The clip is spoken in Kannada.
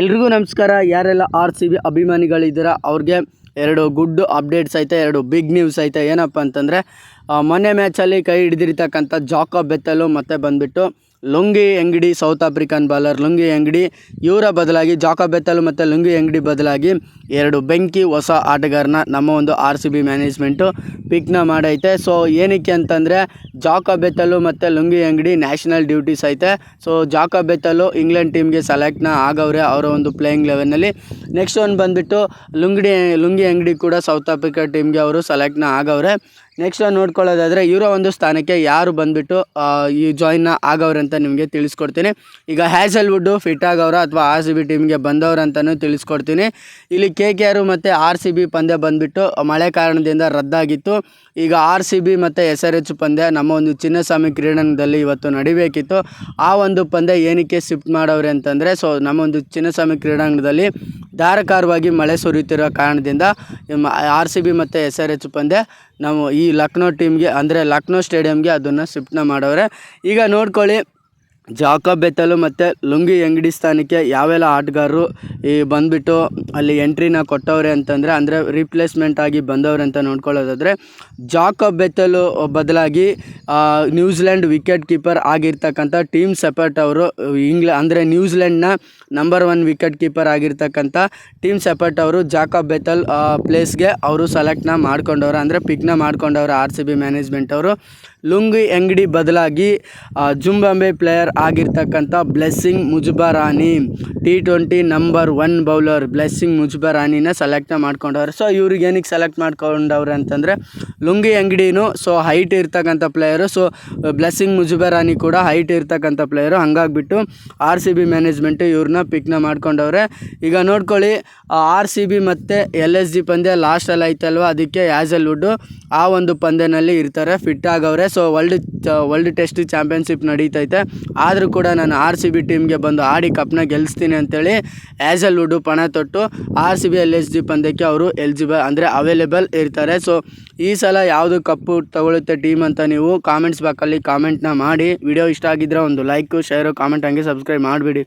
ಎಲ್ರಿಗೂ ನಮಸ್ಕಾರ. ಯಾರೆಲ್ಲ ಆರ್ ಸಿ ಬಿ ಅಭಿಮಾನಿಗಳಿದ್ದೀರಾ, ಅವ್ರಿಗೆ ಎರಡು ಗುಡ್ ಅಪ್ಡೇಟ್ಸ್ ಐತೆ ಎರಡು ಬಿಗ್ ನ್ಯೂಸ್ ಐತೆ ಏನಪ್ಪ ಅಂತಂದರೆ ಮೊನ್ನೆ ಮ್ಯಾಚಲ್ಲಿ ಕೈ ಹಿಡಿದಿರ್ತಕ್ಕಂಥ ಜಾಕೋ ಬೆತ್ತಲು ಮತ್ತೆ ಬಂದುಬಿಟ್ಟು ಲುಂಗಿ ಅಂಗಡಿ ಸೌತ್ ಆಫ್ರಿಕನ್ ಬಾಲರ್ ಲುಂಗಿ ಅಂಗಡಿ, ಇವರ ಬದಲಾಗಿ ಜಾಕಬ್ ಬೆತ್ತಲು ಮತ್ತು ಲುಂಗಿ ಅಂಗಡಿ ಬದಲಾಗಿ ಎರಡು ಬೆಂಕಿ ಹೊಸ ಆಟಗಾರನ ನಮ್ಮ ಒಂದು ಆರ್ ಸಿ ಬಿ ಮ್ಯಾನೇಜ್ಮೆಂಟು ಪಿಕ್ನ ಮಾಡೈತೆ. ಸೊ ಏನಕ್ಕೆ ಅಂತಂದರೆ ಜಾಕ ಬೆತ್ತಲು ಮತ್ತು ಲುಂಗಿ ಅಂಗಡಿ ನ್ಯಾಷನಲ್ ಡ್ಯೂಟೀಸ್ ಐತೆ. ಸೊ ಜಾಕ ಬೆತ್ತಲು ಇಂಗ್ಲೆಂಡ್ ಟೀಮ್ಗೆ ಸೆಲೆಕ್ಟ್ನ ಆಗವ್ರೆ ಅವರ ಒಂದು ಪ್ಲೇಯಿಂಗ್ ಲೆವೆನಲ್ಲಿ ನೆಕ್ಸ್ಟ್ ಒಂದು ಬಂದುಬಿಟ್ಟು ಲುಂಗಡಿ, ಲುಂಗಿ ಅಂಗಡಿ ಕೂಡ ಸೌತ್ ಆಫ್ರಿಕಾ ಟೀಮ್ಗೆ ಅವರು ಸೆಲೆಕ್ಟ್ನ ಆಗವ್ರೆ. ನೆಕ್ಸ್ಟ್ ನೋಡ್ಕೊಳ್ಳೋದಾದರೆ ಇವರ ಒಂದು ಸ್ಥಾನಕ್ಕೆ ಯಾರು ಬಂದುಬಿಟ್ಟು ಈ ಜಾಯ್ನ ಆಗವ್ರೆ ಅಂತ ನಿಮಗೆ ತಿಳಿಸ್ಕೊಡ್ತೀನಿ. ಈಗ ಹ್ಯಾಸಲ್ವುಡ್ಡು ಫಿಟ್ ಆಗವ್ರ ಅಥವಾ ಆರ್ ಸಿ ಬಿ ಟೀಮ್ಗೆ ಬಂದವ್ರು ಅಂತಲೂ ತಿಳಿಸ್ಕೊಡ್ತೀನಿ. ಇಲ್ಲಿ ಕೆ ಕೆ ಆರು ಮತ್ತು ಆರ್ ಸಿ ಬಿ ಪಂದ್ಯ ಬಂದುಬಿಟ್ಟು, ಮಳೆ ಕಾರಣದಿಂದ ರದ್ದಾಗಿತ್ತು. ಈಗ ಆರ್ ಸಿ ಬಿ ಮತ್ತು ಎಸ್ ಆರ್ ಎಚ್ ಪಂದ್ಯ ನಮ್ಮ ಒಂದು ಚಿನ್ನಸ್ವಾಮಿ ಕ್ರೀಡಾಂಗಣದಲ್ಲಿ ಇವತ್ತು ನಡಿಬೇಕಿತ್ತು. ಆ ಒಂದು ಪಂದ್ಯ ಏನಕ್ಕೆ ಶಿಫ್ಟ್ ಮಾಡವ್ರೆ ಅಂತಂದರೆ, ಸೊ ನಮ್ಮ ಒಂದು ಚಿನ್ನಸ್ವಾಮಿ ಕ್ರೀಡಾಂಗಣದಲ್ಲಿ ಧಾರಾಕಾರವಾಗಿ ಮಳೆ ಸುರಿಯುತ್ತಿರುವ ಕಾರಣದಿಂದ ಆರ್ ಸಿ ಬಿ ಮತ್ತು ಎಸ್ ಆರ್ ಎಚ್ ಪಂದ್ಯ ನಾವು ಈ ಲಕ್ನೋ ಟೀಮ್ಗೆ, ಅಂದರೆ ಲಕ್ನೋ ಸ್ಟೇಡಿಯಮ್ಗೆ ಅದನ್ನು ಶಿಫ್ಟ್ನ ಮಾಡವ್ರೆ ಈಗ ನೋಡ್ಕೊಳ್ಳಿ ಜಾಕಬ್ ಬೆತ್ತಲು ಮತ್ತು ಲುಂಗಿ ಅಂಗಡಿ ಸ್ಥಾನಕ್ಕೆ ಯಾವೆಲ್ಲ ಆಟಗಾರರು ಈ ಬಂದುಬಿಟ್ಟು ಅಲ್ಲಿ ಎಂಟ್ರಿನ ಕೊಟ್ಟವ್ರೆ ಅಂತಂದರೆ, ಅಂದರೆ ರಿಪ್ಲೇಸ್ಮೆಂಟ್ ಆಗಿ ಬಂದವ್ರೆ ಅಂತ ನೋಡ್ಕೊಳ್ಳೋದಾದರೆ ಜಾಕ ಬೆತ್ತಲು ಬದಲಾಗಿ ನ್ಯೂಜಿಲೆಂಡ್ ವಿಕೆಟ್ ಕೀಪರ್ ಆಗಿರ್ತಕ್ಕಂಥ ಟೀಮ್ ಸೆಪರ್ಟ್ ಅವರು, ಇಂಗ್ಲ, ಅಂದರೆ ನ್ಯೂಜಿಲೆಂಡ್ನ ನಂಬರ್ ಒನ್ ವಿಕೆಟ್ ಕೀಪರ್ ಆಗಿರ್ತಕ್ಕಂಥ ಟೀಮ್ ಸೆಪರ್ಟ್ ಅವರು ಜಾಕ ಬೆತ್ತಲ್ ಪ್ಲೇಸ್ಗೆ ಅವರು ಸೆಲೆಕ್ಟ್ನ ಮಾಡ್ಕೊಂಡವ್ರು, ಅಂದರೆ ಪಿಕ್ನ ಮಾಡ್ಕೊಂಡವ್ರು ಆರ್ ಸಿ ಬಿ ಮ್ಯಾನೇಜ್ಮೆಂಟ್ ಅವರು. ಲುಂಗಿ ಅಂಗಡಿ ಬದಲಾಗಿ ಜುಂಬಾಂಬೆ ಪ್ಲೇಯರ್ ಆಗಿರ್ತಕ್ಕಂಥ Blessing Muzarabani T twenty number one bowler Blessing ಮುಜುಬರಾನಿನ select ಮಾಡ್ಕೊಂಡವ್ರೆ. ಸೊ ಇವ್ರಿಗೆ ಏನಕ್ಕೆ ಸೆಲೆಕ್ಟ್ ಮಾಡ್ಕೊಂಡವ್ರೆ ಅಂತಂದರೆ, ಲುಂಗಿ ಅಂಗಡಿನೂ ಸೊ ಹೈಟ್ ಇರ್ತಕ್ಕಂಥ ಪ್ಲೇಯರು ಸೊ ಬ್ಲೆಸ್ಸಿಂಗ್ ಮುಜುಬರಾನಿ ಕೂಡ ಹೈಟ್ ಇರ್ತಕ್ಕಂಥ ಪ್ಲೇಯರು ಹಂಗಾಗ್ಬಿಟ್ಟು ಆರ್ ಸಿ ಬಿ ಮ್ಯಾನೇಜ್ಮೆಂಟು ಇವ್ರನ್ನ ಪಿಕ್ನ ಮಾಡ್ಕೊಂಡವ್ರೆ. ಈಗ ನೋಡ್ಕೊಳ್ಳಿ ಆರ್ ಸಿ ಬಿ ಮತ್ತು ಎಲ್ ಎಸ್ ಜಿ ಪಂದ್ಯ ಲಾಸ್ಟಲ್ಲಿ ಆಯ್ತಲ್ವ? ಅದಕ್ಕೆ ವುಡ್ಡು ಆ ಒಂದು ಪಂದ್ಯನಲ್ಲಿ ಇರ್ತಾರೆ fit ಆಗವ್ರೆ. So world world test championship ನಡೀತೈತೆ. ಆದರೂ ಕೂಡ ನಾನು ಆರ್ ಸಿ ಬಿ ಟೀಮ್ಗೆ ಬಂದು ಆಡಿ ಕಪ್ನ ಗೆಲ್ಲಿಸ್ತೀನಿ ಅಂತೇಳಿ ವುಡ್ಡು ಪಣ ತೊಟ್ಟು R C B L S G ಪಂದ್ಯಕ್ಕೆ ಅವರು ಎಲಿಜಿಬಲ್ ಅಂದರೆ ಅವೈಲೇಬಲ್ ಇರ್ತಾರೆ. ಸೊ ಈ ಸಲ ಯಾವುದು ಕಪ್ಪು ತಗೊಳುತ್ತೆ ಟೀಮ್ ಅಂತ ನೀವು ಕಾಮೆಂಟ್ಸ್ ಬಾಕಲ್ಲಿ ಕಾಮೆಂಟ್ನ ಮಾಡಿ. ವಿಡಿಯೋ ಇಷ್ಟ ಆಗಿದ್ದರೆ ಒಂದು ಲೈಕು ಶೇರು ಕಾಮೆಂಟ್ ಹಂಗೆ ಸಬ್ಸ್ಕ್ರೈಬ್ ಮಾಡಿಬಿಡಿ.